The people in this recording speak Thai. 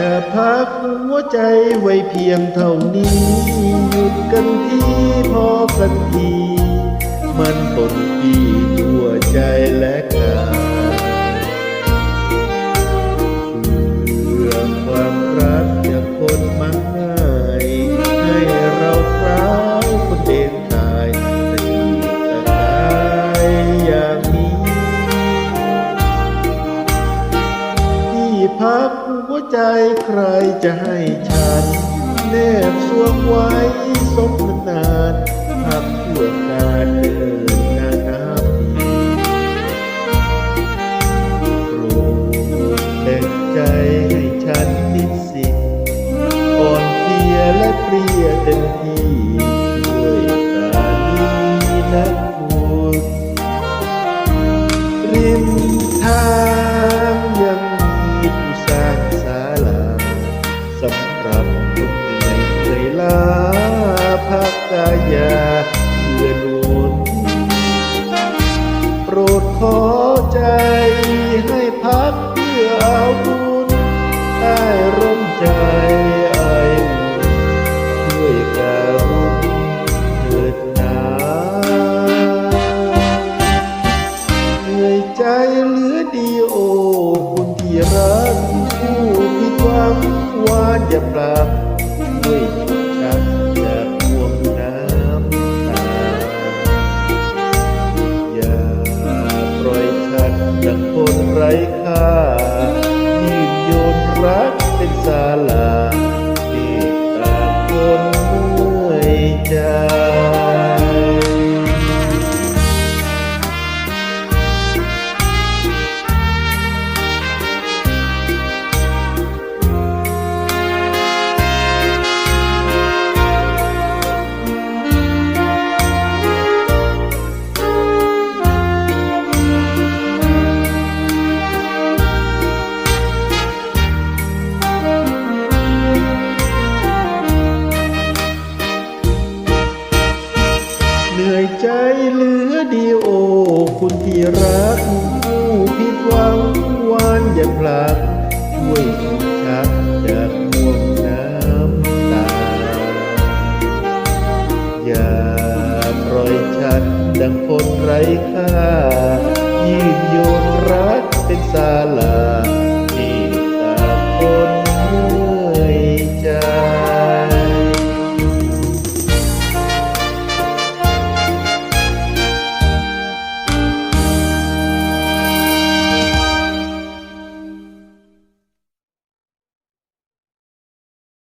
แค่พักหัวใจไว้เพียงเท่านี้ หยุดกันที่พอกันที มันปนปี ใจใครจะให้ฉันแนบสวมไว้สมนานๆพักเพื่อการเดินงานน้ำดีโปรดแบ่งใจให้ฉันนิดสิทธิ์อ่อนเพลียและเปรียเต็มที่ กเพื่อเอาบุญใต้ร่มใจไออุ่นช่วยการุณเถิดหนาเหนื่อยใจเหลือดีโอคุณที่รักผู้ผิดหวังว่านอย่าปรับช่วย ใจเหลือดีโอ คุณที่รักผู้ผิดหวังวานอย่าพลาดช่วยชักจากห่วงน้ำตา อย่าปล่อยฉันดังคนไร้ค่า